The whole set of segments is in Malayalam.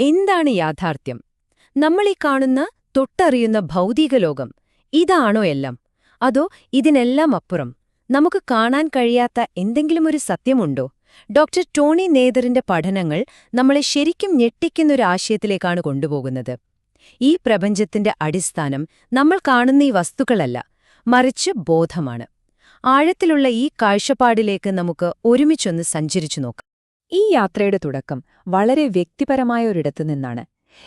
എന്താണ് യാഥാർത്ഥ്യം? നമ്മളീ കാണുന്ന തൊട്ടറിയുന്ന ഭൗതിക ലോകം ഇതാണോ എല്ലാം? അതോ ഇതിനെല്ലാം അപ്പുറം? നമുക്ക് കാണാൻ കഴിയാത്ത എന്തെങ്കിലും ഒരു സത്യമുണ്ടോ? ഡോക്ടർ ടോണി നേതറിന്റെ പഠനങ്ങൾ നമ്മളെ ശരിക്കും ഞെട്ടിക്കുന്നൊരു ആശയത്തിലേക്കാണ് കൊണ്ടുപോകുന്നത്. ഈ പ്രപഞ്ചത്തിന്റെ അടിസ്ഥാനം നമ്മൾ കാണുന്ന ഈ വസ്തുക്കളല്ല മറിച്ച് ബോധമാണ്. ആഴത്തിലുള്ള ഈ കാഴ്ചപ്പാടിലേക്ക് നമുക്ക് ഒരുമിച്ചൊന്ന് സഞ്ചരിച്ചു നോക്കാം. ഈ യാത്രയുടെ തുടക്കം വളരെ വ്യക്തിപരമായ ഒരിടത്തു നിന്നാണ്.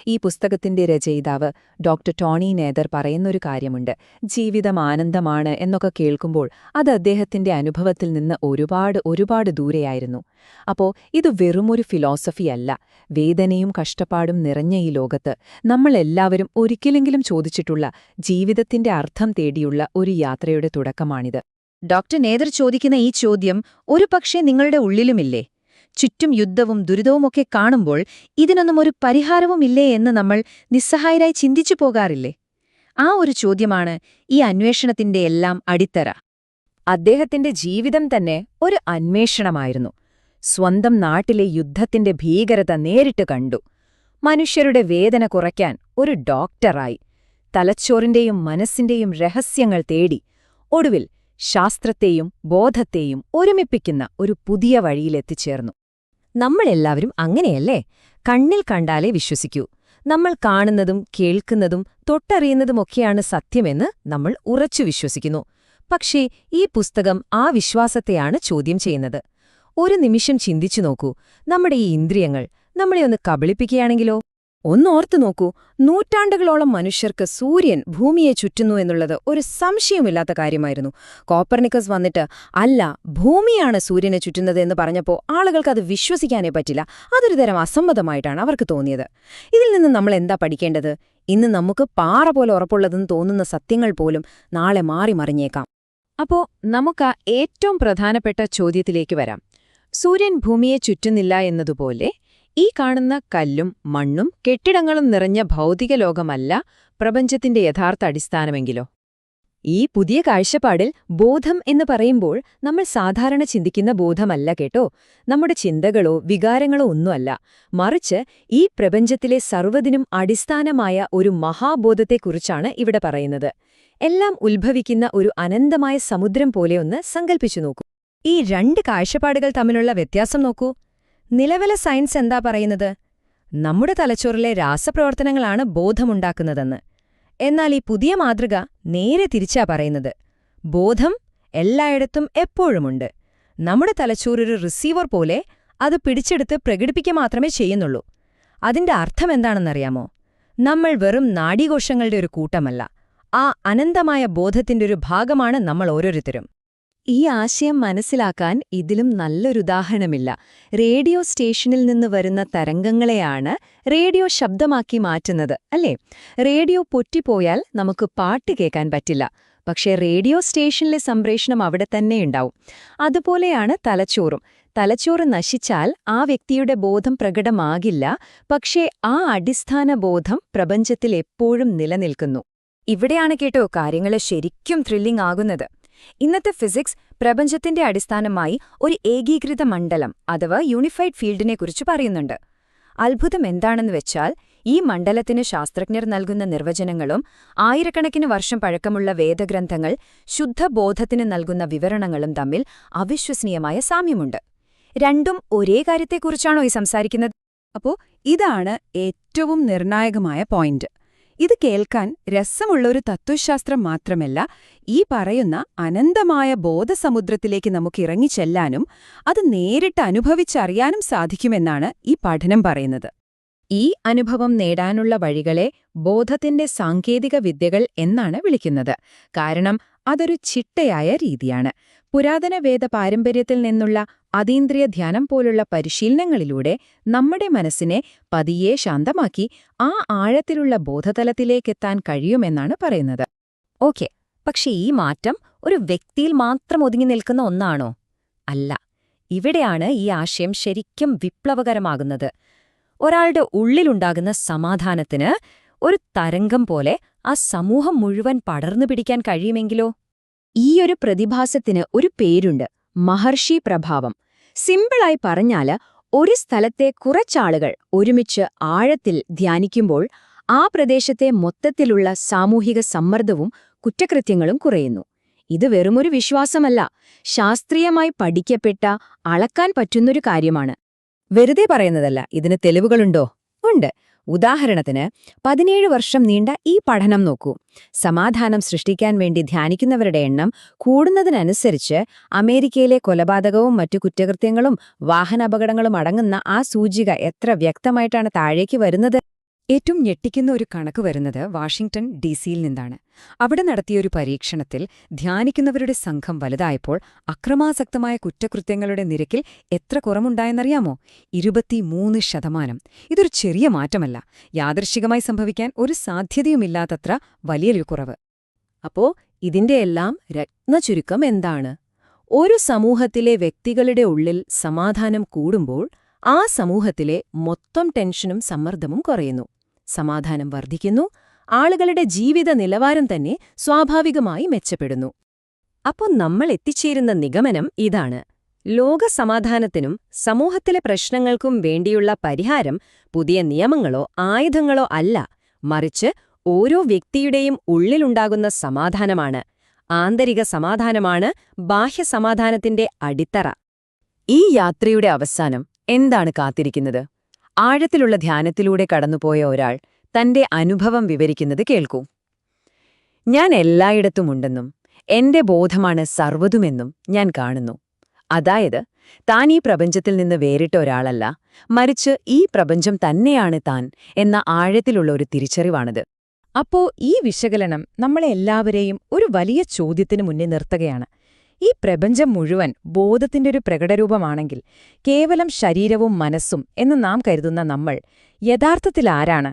ഈ പുസ്തകത്തിന്റെ രചയിതാവ് ഡോക്ടർ ടോണി നേതർ പറയുന്നൊരു കാര്യമുണ്ട്. ജീവിതം ആനന്ദമാണ് എന്നൊക്കെ കേൾക്കുമ്പോൾ അത് അദ്ദേഹത്തിന്റെ അനുഭവത്തിൽ നിന്ന് ഒരുപാട് ഒരുപാട് ദൂരെയായിരുന്നു. അപ്പോ ഇത് വെറുമൊരു ഫിലോസഫിയല്ല വേദനയും കഷ്ടപ്പാടും നിറഞ്ഞ ഈ ലോകത്ത് നമ്മളെല്ലാവരും ഒരിക്കലെങ്കിലും ചോദിച്ചിട്ടുള്ള ജീവിതത്തിന്റെ അർത്ഥം തേടിയുള്ള ഒരു യാത്രയുടെ തുടക്കമാണിത്. ഡോക്ടർ നേതർ ചോദിക്കുന്ന ഈ ചോദ്യം ഒരു നിങ്ങളുടെ ഉള്ളിലുമില്ലേ? ചുറ്റും യുദ്ധവും ദുരിതവുമൊക്കെ കാണുമ്പോൾ ഇതിനൊന്നും ഒരു പരിഹാരവുമില്ലേ എന്ന് നമ്മൾ നിസ്സഹായരായി ചിന്തിച്ചു പോകാറില്ലേ? ആ ഒരു ചോദ്യമാണ് ഈ അന്വേഷണത്തിന്റെ എല്ലാം അടിത്തറ. അദ്ദേഹത്തിന്റെ ജീവിതം തന്നെ ഒരു അന്വേഷണമായിരുന്നു. സ്വന്തം നാട്ടിലെ യുദ്ധത്തിന്റെ ഭീകരത നേരിട്ട് കണ്ടു. മനുഷ്യരുടെ വേദന കുറയ്ക്കാൻ ഒരു ഡോക്ടറായി. തലച്ചോറിന്റെയും മനസ്സിന്റെയും രഹസ്യങ്ങൾ തേടി ഒടുവിൽ ശാസ്ത്രത്തെയും ബോധത്തെയും ഒരുമിപ്പിക്കുന്ന ഒരു പുതിയ വഴിയിലെത്തിച്ചേർന്നു. നമ്മളെല്ലാവരും അങ്ങനെയല്ലേ? കണ്ണിൽ കണ്ടാലേ വിശ്വസിക്കൂ. നമ്മൾ കാണുന്നതും കേൾക്കുന്നതും തൊട്ടറിയുന്നതുമൊക്കെയാണ് സത്യമെന്ന് നമ്മൾ ഉറച്ചു വിശ്വസിക്കുന്നു. പക്ഷേ ഈ പുസ്തകം ആ വിശ്വാസത്തെയാണ് ചോദ്യം ചെയ്യുന്നത്. ഒരു നിമിഷം ചിന്തിച്ചു നോക്കൂ. നമ്മുടെ ഈ ഇന്ദ്രിയങ്ങൾ നമ്മളെ ഒന്ന് കബളിപ്പിക്കുകയാണെങ്കിലോ? ഒന്നോർത്തു നോക്കൂ. നൂറ്റാണ്ടുകളോളം മനുഷ്യർക്ക് സൂര്യൻ ഭൂമിയെ ചുറ്റുന്നു എന്നുള്ളത് ഒരു സംശയമില്ലാത്ത കാര്യമായിരുന്നു. കോപ്പർണിക്കസ് വന്നിട്ട് അല്ല ഭൂമിയാണ് സൂര്യനെ ചുറ്റുന്നത് എന്ന് പറഞ്ഞപ്പോൾ ആളുകൾക്ക് അത് വിശ്വസിക്കാനേ പറ്റില്ല. അതൊരു തരം അസമ്മതമായിട്ടാണ് അവർക്ക് തോന്നിയത്. ഇതിൽ നിന്ന് നമ്മൾ എന്താ പഠിക്കേണ്ടത്? ഇന്ന് നമുക്ക് പാറ പോലെ ഉറപ്പുള്ളതെന്ന് തോന്നുന്ന സത്യങ്ങൾ പോലും നാളെ മാറി മറിഞ്ഞേക്കാം. അപ്പോ നമുക്ക് ഏറ്റവും പ്രധാനപ്പെട്ട ചോദ്യത്തിലേക്ക് വരാം. സൂര്യൻ ഭൂമിയെ ചുറ്റുന്നില്ല എന്നതുപോലെ ഈ കാണുന്ന കല്ലും മണ്ണും കെട്ടിടങ്ങളും നിറഞ്ഞ ഭൗതിക ലോകമല്ല പ്രപഞ്ചത്തിന്റെ യഥാർത്ഥ അടിസ്ഥാനമെങ്കിലോ? ഈ പുതിയ കാഴ്ചപ്പാടിൽ ബോധം എന്ന് പറയുമ്പോൾ നമ്മൾ സാധാരണ ചിന്തിക്കുന്ന ബോധമല്ല കേട്ടോ. നമ്മുടെ ചിന്തകളോ വികാരങ്ങളോ ഒന്നുമല്ല. മറിച്ച് ഈ പ്രപഞ്ചത്തിലെ സർവതിനും അടിസ്ഥാനമായ ഒരു മഹാബോധത്തെക്കുറിച്ചാണ് ഇവിടെ പറയുന്നത്. എല്ലാം ഉത്ഭവിക്കുന്ന ഒരു അനന്തമായ സമുദ്രം പോലെയൊന്ന് സങ്കൽപ്പിച്ചു നോക്കൂ. ഈ രണ്ട് കാഴ്ചപ്പാടുകൾ തമ്മിലുള്ള വ്യത്യാസം നോക്കൂ. നിലവിലെ സയൻസ് എന്താ പറയുന്നത്? നമ്മുടെ തലച്ചോറിലെ രാസപ്രവർത്തനങ്ങളാണ് ബോധമുണ്ടാക്കുന്നതെന്ന്. എന്നാൽ ഈ പുതിയ മാതൃക നേരെ തിരിച്ചാ പറയുന്നത്. ബോധം എല്ലായിടത്തും എപ്പോഴുമുണ്ട്. നമ്മുടെ തലച്ചോറൊരു റിസീവർ പോലെ അത് പിടിച്ചെടുത്ത് പ്രകടിപ്പിക്കുക മാത്രമേ ചെയ്യുന്നുള്ളൂ. അതിന്റെ അർത്ഥം എന്താണെന്നറിയാമോ? നമ്മൾ വെറും നാഡീകോശങ്ങളുടെ ഒരു കൂട്ടമല്ല. ആ അനന്തമായ ബോധത്തിന്റെ ഒരു ഭാഗമാണ് നമ്മൾ ഓരോരുത്തരും. ഈ ആശയം മനസ്സിലാക്കാൻ ഇതിലും നല്ലൊരുദാഹരണമില്ല റേഡിയോ സ്റ്റേഷനിൽ നിന്ന് വരുന്ന തരംഗങ്ങളെയാണ് റേഡിയോ ശബ്ദമാക്കി മാറ്റുന്നത് അല്ലേ? റേഡിയോ പൊറ്റിപ്പോയാൽ നമുക്ക് പാട്ട് കേൾക്കാൻ പറ്റില്ല. പക്ഷേ റേഡിയോ സ്റ്റേഷനിലെ സംപ്രേഷണം അവിടെ തന്നെ തന്നെയുണ്ടാവും അതുപോലെയാണ് തലച്ചോറും. തലച്ചോറ് നശിച്ചാൽ ആ വ്യക്തിയുടെ ബോധം പ്രകടമാകില്ല പക്ഷേ ആ അടിസ്ഥാന ബോധം പ്രപഞ്ചത്തിൽ എപ്പോഴും നിലനിൽക്കുന്നു. ഇവിടെയാണ് കേട്ടോ കാര്യങ്ങൾ ശരിക്കും ത്രില്ലിംഗ് ആകുന്നത്. ഇന്നത്തെ ഫിസിക്സ് പ്രപഞ്ചത്തിന്റെ അടിസ്ഥാനമായി ഒരു ഏകീകൃത മണ്ഡലം അഥവാ യൂണിഫൈഡ് ഫീൽഡിനെക്കുറിച്ച് പറയുന്നുണ്ട്. അത്ഭുതം എന്താണെന്ന് വെച്ചാൽ ഈ മണ്ഡലത്തിന് ശാസ്ത്രജ്ഞർ നൽകുന്ന നിർവചനങ്ങളും ആയിരക്കണക്കിന് വർഷം പഴക്കമുള്ള വേദഗ്രന്ഥങ്ങൾ ശുദ്ധബോധത്തിന് നൽകുന്ന വിവരണങ്ങളും തമ്മിൽ അവിശ്വസനീയമായ സാമ്യമുണ്ട്. രണ്ടും ഒരേ കാര്യത്തെക്കുറിച്ചാണോ ഈ സംസാരിക്കുന്നത്? അപ്പോൾ ഇതാണ് ഏറ്റവും നിർണായകമായ പോയിന്റ്. ഇത് കേൾക്കാൻ രസമുള്ളൊരു തത്വശാസ്ത്രം മാത്രമല്ല ഈ പറയുന്ന അനന്തമായ ബോധസമുദ്രത്തിലേക്ക് നമുക്ക് ഇറങ്ങിച്ചെല്ലാനും അത് നേരിട്ട് അനുഭവിച്ചറിയാനും സാധിക്കുമെന്നാണ് ഈ പഠനം പറയുന്നത്. ഈ അനുഭവം നേടാനുള്ള വഴികളെ ബോധത്തിന്റെ സാങ്കേതിക വിദ്യകൾ എന്നാണ് വിളിക്കുന്നത്. കാരണം അതൊരു ചിട്ടയായ രീതിയാണ്. പുരാതന വേദ പാരമ്പര്യത്തിൽ നിന്നുള്ള അതീന്ദ്രിയ ധ്യാനം പോലുള്ള പരിശീലനങ്ങളിലൂടെ നമ്മുടെ മനസ്സിനെ പതിയെ ശാന്തമാക്കി ആ ആഴത്തിലുള്ള ബോധതലത്തിലേക്കെത്താൻ കഴിയുമെന്നാണ് പറയുന്നത്. ഓക്കെ പക്ഷേ ഈ മാറ്റം ഒരു വ്യക്തിയിൽ മാത്രം ഒതുങ്ങി നിൽക്കുന്ന ഒന്നാണോ? അല്ല ഇവിടെയാണ് ഈ ആശയം ശരിക്കും വിപ്ലവകരമാകുന്നത്. ഒരാളുടെ ഉള്ളിലുണ്ടാകുന്ന സമാധാനത്തിന് ഒരു തരംഗം പോലെ ആ സമൂഹം മുഴുവൻ പടർന്നു പിടിക്കാൻ കഴിയുമെങ്കിലോ? ഈയൊരു പ്രതിഭാസത്തിന് ഒരു പേരുണ്ട് മഹർഷി പ്രഭാവം. സിമ്പിളായി പറഞ്ഞാൽ ഒരു സ്ഥലത്തെ കുറച്ചാളുകൾ ഒരുമിച്ച് ആഴത്തിൽ ധ്യാനിക്കുമ്പോൾ ആ പ്രദേശത്തെ മൊത്തത്തിലുള്ള സാമൂഹിക സമ്മർദ്ദവും കുറ്റകൃത്യങ്ങളും കുറയുന്നു. ഇത് വെറുമൊരു വിശ്വാസമല്ല ശാസ്ത്രീയമായി പഠിക്കപ്പെട്ട അളക്കാൻ പറ്റുന്നൊരു കാര്യമാണ്. വെറുതെ പറയുന്നതല്ല ഇതിന് തെളിവുകളുണ്ടോ? ഉണ്ട്. ഉദാഹരണത്തിന് പതിനേഴ് വർഷം നീണ്ട ഈ പഠനം നോക്കൂ. സമാധാനം സൃഷ്ടിക്കാൻ വേണ്ടി ധ്യാനിക്കുന്നവരുടെ എണ്ണം കൂടുന്നതിനനുസരിച്ച് അമേരിക്കയിലെ കൊലപാതകവും മറ്റു കുറ്റകൃത്യങ്ങളും വാഹനാപകടങ്ങളും അടങ്ങുന്ന ആ സൂചിക എത്ര വ്യക്തമായിട്ടാണ് താഴേക്ക് വരുന്നത്? ഏറ്റവും ഞെട്ടിക്കുന്ന ഒരു കണക്ക് വരുന്നത് വാഷിംഗ്ടൺ ഡി സിയിൽ നിന്നാണ്. അവിടെ നടത്തിയൊരു പരീക്ഷണത്തിൽ ധ്യാനിക്കുന്നവരുടെ സംഘം വലുതായപ്പോൾ അക്രമാസക്തമായ കുറ്റകൃത്യങ്ങളുടെ നിരക്കിൽ എത്ര കുറവുണ്ടായെന്നറിയാമോ? ഇരുപത്തിമൂന്ന് ശതമാനം. ഇതൊരു ചെറിയ മാറ്റമല്ല. യാദൃശികമായി സംഭവിക്കാൻ ഒരു സാധ്യതയുമില്ലാത്തത്ര വലിയൊരു കുറവ്. അപ്പോ ഇതിന്റെയെല്ലാം രത്നചുരുക്കം എന്താണ്? ഒരു സമൂഹത്തിലെ വ്യക്തികളുടെ ഉള്ളിൽ സമാധാനം കൂടുമ്പോൾ ആ സമൂഹത്തിലെ മൊത്തം ടെൻഷനും സമ്മർദ്ദവും കുറയുന്നു. സമാധാനം വർദ്ധിക്കുന്നു ആളുകളുടെ ജീവിത നിലവാരം തന്നെ സ്വാഭാവികമായി മെച്ചപ്പെടുന്നു. അപ്പോൾ നമ്മൾ എത്തിച്ചേരുന്ന നിഗമനം ഇതാണ്. ലോക സമാധാനത്തിനും സമൂഹത്തിലെ പ്രശ്നങ്ങൾക്കും വേണ്ടിയുള്ള പരിഹാരം പുതിയ നിയമങ്ങളോ ആയുധങ്ങളോ അല്ല മറിച്ച് ഓരോ വ്യക്തിയുടെയും ഉള്ളിലുണ്ടാകുന്ന സമാധാനമാണ്. ആന്തരിക സമാധാനമാണ് ബാഹ്യ സമാധാനത്തിന്റെ അടിത്തറ. ഈ യാത്രയുടെ അവസാനം എന്താണ് കാത്തിരിക്കുന്നത്? ആഴത്തിലുള്ള ധ്യാനത്തിലൂടെ കടന്നുപോയ ഒരാൾ തന്റെ അനുഭവം വിവരിക്കുന്നത് കേൾക്കൂ. ഞാൻ എല്ലായിടത്തുമുണ്ടെന്നും എന്റെ ബോധമാണ് സർവതുമെന്നും ഞാൻ കാണുന്നു. അതായത് താൻ ഈ പ്രപഞ്ചത്തിൽ നിന്ന് വേറിട്ട ഒരാളല്ല മറിച്ച് ഈ പ്രപഞ്ചം തന്നെയാണ് താൻ എന്ന ആഴത്തിലുള്ള ഒരു തിരിച്ചറിവാണിത്. അപ്പോ ഈ വിശകലനം നമ്മളെ എല്ലാവരെയും ഒരു വലിയ ചോദ്യത്തിന് മുന്നിൽ നിർത്തുകയാണ്. ഈ പ്രപഞ്ചം മുഴുവൻ ബോധത്തിന്റെ ഒരു പ്രകടരൂപമാണെങ്കിൽ കേവലം ശരീരവും മനസ്സും എന്ന് നാം കരുതുന്ന നമ്മൾ യഥാർത്ഥത്തിൽ ആരാണ്?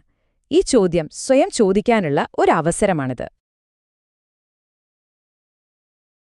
ഈ ചോദ്യം സ്വയം ചോദിക്കാനുള്ള ഒരവസരമാണിത്